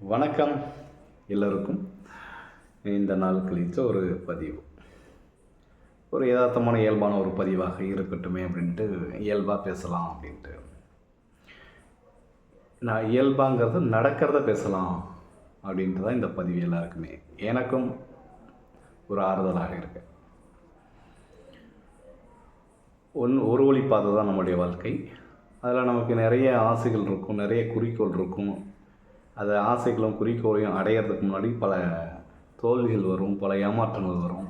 வணக்கம் எல்லோருக்கும். இந்த நாள் கழித்த ஒரு பதிவு. ஒரு யதார்த்தமான இயல்பான ஒரு பதிவாக இருக்கட்டுமே அப்படின்ட்டு இயல்பாக பேசலாம் அப்படின்ட்டு. நான் இயல்பாங்கிறது நடக்கிறத பேசலாம் அப்படின்ட்டு தான் இந்த பதிவு எல்லாருக்குமே. எனக்கும் ஒரு ஆறுதலாக இருக்கு. ஒன் ஒரு வழி பாதை தான் நம்முடைய வாழ்க்கை. அதில் நமக்கு நிறைய ஆசைகள் இருக்கும் நிறைய குறிக்கோள் இருக்கும். அது ஆசைகளும் குறிக்கோளையும் அடையிறதுக்கு முன்னாடி பல தோல்விகள் வரும் பல ஏமாற்றங்கள் வரும்.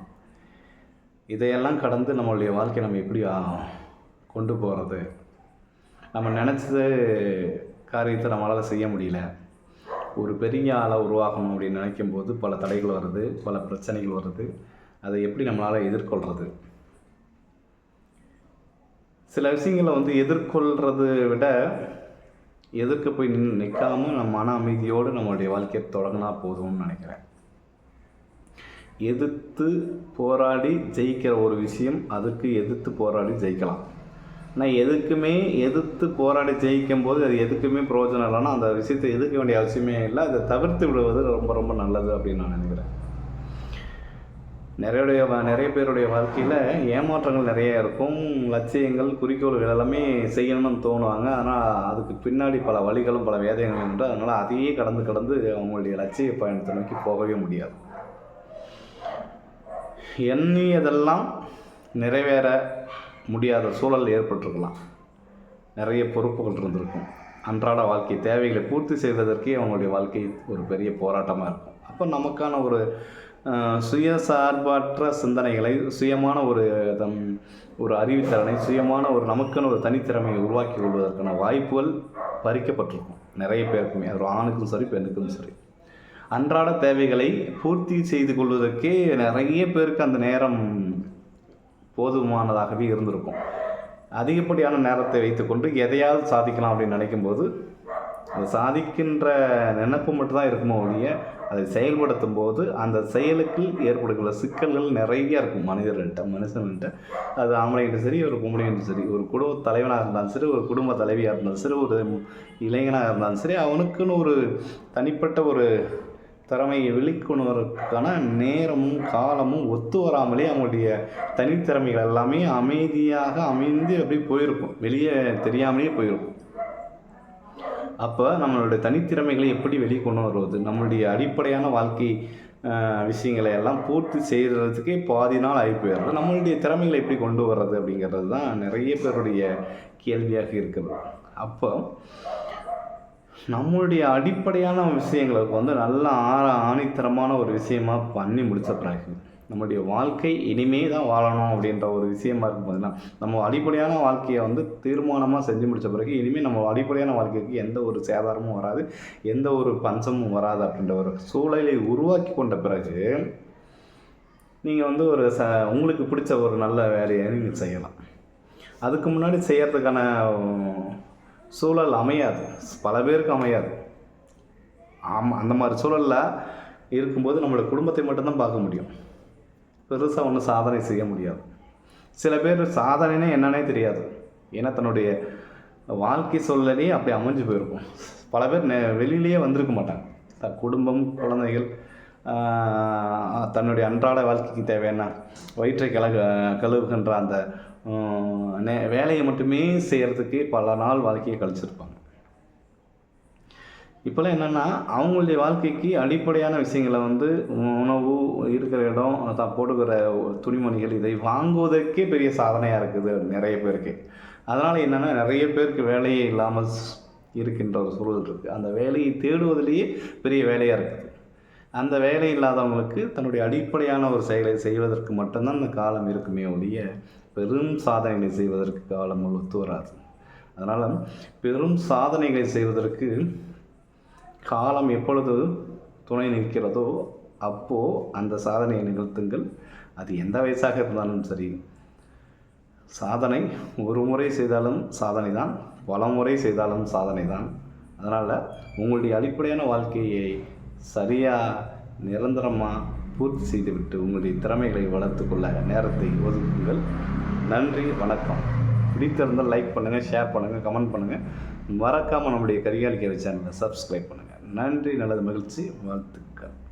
இதையெல்லாம் கடந்து நம்மளுடைய வாழ்க்கையை நம்ம எப்படி கொண்டு போகிறது நம்ம நினச்சது காரியத்தை நம்மளால் செய்ய முடியல. ஒரு பெரிய ஆளாக உருவாகணும் அப்படின்னு நினைக்கும் போது பல தடைகள் வருது பல பிரச்சனைகள் வருது. அதை எப்படி நம்மளால் எதிர்கொள்கிறது சில விஷயங்களை வந்து எதிர்கொள்கிறத விட எதிர்க்க போய் நின்று நிற்காம நம்ம மன அமைதியோடு நம்மளுடைய வாழ்க்கையை தொடங்கினா போதும்னு நினைக்கிறேன். எதிர்த்து போராடி ஜெயிக்கிற ஒரு விஷயம் அதுக்கு எதிர்த்து போராடி ஜெயிக்கலாம். ஆனால் எதுக்குமே எதிர்த்து போராடி ஜெயிக்கும் போது அது எதுக்குமே பிரயோஜனம் இல்லைன்னா அந்த விஷயத்தை எதிர்க்க வேண்டிய அவசியமே இல்லை. அதை தவிர்த்து விடுவது ரொம்ப ரொம்ப நல்லது அப்படின்னு நான் நினைக்கிறேன். நிறைய நிறைய பேருடைய வாழ்க்கையில் ஏமாற்றங்கள் நிறைய இருக்கும். லட்சியங்கள் குறிக்கோள்கள் எல்லாமே செய்யணும்னு தோணுவாங்க. ஆனால் அதுக்கு பின்னாடி பல வழிகளும் பல வேதங்களும் உண்டு. அதனால் அதையே கடந்து கடந்து அவங்களுடைய லட்சிய பயணத்தை நோக்கி போகவே முடியாது. எண்ணியதெல்லாம் நிறைவேற முடியாத சூழல் ஏற்பட்டிருக்கலாம். நிறைய பொறுப்புகள் இருந்திருக்கும். அன்றாட வாழ்க்கை தேவைகளை பூர்த்தி செய்வதற்கே அவங்களுடைய வாழ்க்கை ஒரு பெரிய போராட்டமாக இருக்கும். அப்போ நமக்கான ஒரு சுயசார்பற்ற சிந்தனைகளை சுயமான ஒரு தம் ஒரு அறிவுத்திறனை சுயமான ஒரு நமக்குன்னு ஒரு தனித்திறமையை உருவாக்கி கொள்வதற்கான வாய்ப்புகள் பறிக்கப்பட்டிருக்கும். நிறைய பேருக்குமே. அது ஒரு ஆணுக்கும் சரி பெண்ணுக்கும் சரி. அன்றாட தேவைகளை பூர்த்தி செய்து கொள்வதற்கே நிறைய பேருக்கு அந்த நேரம் போதுமானதாகவே இருந்திருக்கும். அதிகப்படியான நேரத்தை வைத்துக்கொண்டு எதையாவது சாதிக்கலாம் அப்படின்னு நினைக்கும்போது அதை சாதிக்கின்ற நினப்பு மட்டும்தான் இருக்குமோ ஒழிய அதை செயல்படுத்தும் போது அந்த செயலுக்கு ஏற்படுகிற சிக்கல்கள் நிறைய இருக்கும் மனிதர்கள்ட்ட மனுஷன்கிட்ட அது ஆம்பளைகிட்ட சரி ஒரு பொம்பளைகிட்ட சரி. ஒரு குடும்ப தலைவனாக இருந்தாலும் சரி ஒரு குடும்ப தலைவியாக இருந்தாலும் சரி ஒரு இளைஞனாக இருந்தாலும் சரி அவனுக்குன்னு ஒரு தனிப்பட்ட ஒரு திறமையை வெளிக்கொணர்வதற்கான நேரமும் காலமும் ஒத்து வராமலே அவங்களுடைய தனித்திறமைகள் எல்லாமே அமைதியாக அமைந்து அப்படியே போயிருக்கும். வெளியே தெரியாமலே போயிருக்கும். அப்போ நம்மளுடைய தனித்திறமைகளை எப்படி வெளியே கொண்டு வருவது? நம்மளுடைய அடிப்படையான வாழ்க்கை விஷயங்களை எல்லாம் பூர்த்தி செய்கிறதுக்கே பாதி நாள் ஆகி போயிடுறது. நம்மளுடைய திறமைகளை எப்படி கொண்டு வர்றது அப்படிங்கிறது தான் நிறைய பேருடைய கேள்வியாக இருக்குது. அப்போ நம்மளுடைய அடிப்படையான விஷயங்களுக்கு வந்து நல்ல ஆற ஆணித்தரமான ஒரு விஷயமா பண்ணி முடிச்ச பிறகு நம்மளுடைய வாழ்க்கை இனிமே தான் வாழணும் அப்படின்ற ஒரு விஷயமா இருக்கும் பார்த்தீங்கன்னா நம்ம அடிப்படையான வாழ்க்கையை வந்து தீர்மானமாக செஞ்சு முடிச்ச பிறகு இனிமேல் நம்ம அடிப்படையான வாழ்க்கைக்கு எந்த ஒரு சேதாரமும் வராது எந்த ஒரு பஞ்சமும் வராது அப்படின்ற ஒரு சூழலை உருவாக்கி கொண்ட பிறகு நீங்கள் வந்து ஒரு ச உங்களுக்கு பிடிச்ச ஒரு நல்ல வேலையை நீங்கள் செய்யலாம். அதுக்கு முன்னாடி செய்யறதுக்கான சூழல் அமையாது. பல பேருக்கு அமையாது. ஆமாம் அந்த மாதிரி சூழலில் இருக்கும்போது நம்மளோட குடும்பத்தை மட்டும்தான் பார்க்க முடியும். பெருசாக ஒன்றும் சாதனை செய்ய முடியாது. சில பேர் சாதனைன்னா என்னன்னே தெரியாது. ஏன்னா தன்னுடைய வாழ்க்கை சூழலே அப்படி அமைஞ்சு போயிருக்கும். பல பேர் நெ வெளியிலேயே வந்திருக்க மாட்டாங்க. த குடும்பம் குழந்தைகள் தன்னுடைய அன்றாட வாழ்க்கைக்கு தேவையான வயிற்றை கலக கழுவுகின்ற அந்த நே- வேலையை மட்டுமே செய்கிறதுக்கு பல நாள் வாழ்க்கையை கழிச்சிருப்பாங்க. இப்போல்லாம் என்னென்னா அவங்களுடைய வாழ்க்கைக்கு அடிப்படையான விஷயங்களை வந்து உணவு இருக்கிற இடம் தான் போட்டுக்கிற துணிமணிகள் இதை வாங்குவதற்கே பெரிய சாதனையாக இருக்குது நிறைய பேருக்கு. அதனால் என்னென்னா நிறைய பேருக்கு வேலையே இல்லாமல் இருக்கின்ற ஒரு சூழல் இருக்குது அந்த வேலையை தேடுவதிலேயே பெரிய வேலையாக இருக்குது. அந்த வேலை இல்லாதவங்களுக்கு தன்னுடைய அடிப்படையான ஒரு செயலை செய்வதற்கு மட்டும்தான் அந்த காலம் இருக்குமே ஒழிய பெரும் சாதனைகளை செய்வதற்கு காலம் ஒத்து வராது. அதனால் பெரும் சாதனைகளை செய்வதற்கு காலம் எப்பொழுது துணை நிற்கிறதோ அப்போது அந்த சாதனையை நிகழ்த்துங்கள். அது எந்த வயசாக இருந்தாலும் சரி. சாதனை ஒரு முறை செய்தாலும் சாதனை தான் பல முறை செய்தாலும் சாதனை தான் அதனால் உங்களுடைய அடிப்படையான வாழ்க்கையை சரியாக நிரந்தரமாக பூர்த்தி செய்துவிட்டு உங்களுடைய திறமைகளை வளர்த்துக்கொள்ள நேரத்தை ஒதுக்குங்கள். நன்றி வணக்கம். பிடித்திருந்தால் லைக் பண்ணுங்கள் ஷேர் பண்ணுங்கள் கமெண்ட் பண்ணுங்கள் மறக்காமல் நம்முடைய கரிகாலிக்கிற சேனலை சப்ஸ்கிரைப் பண்ணுங்கள் நன்றி நல்லது மகிழ்ச்சி வாழ்த்துக்கள்.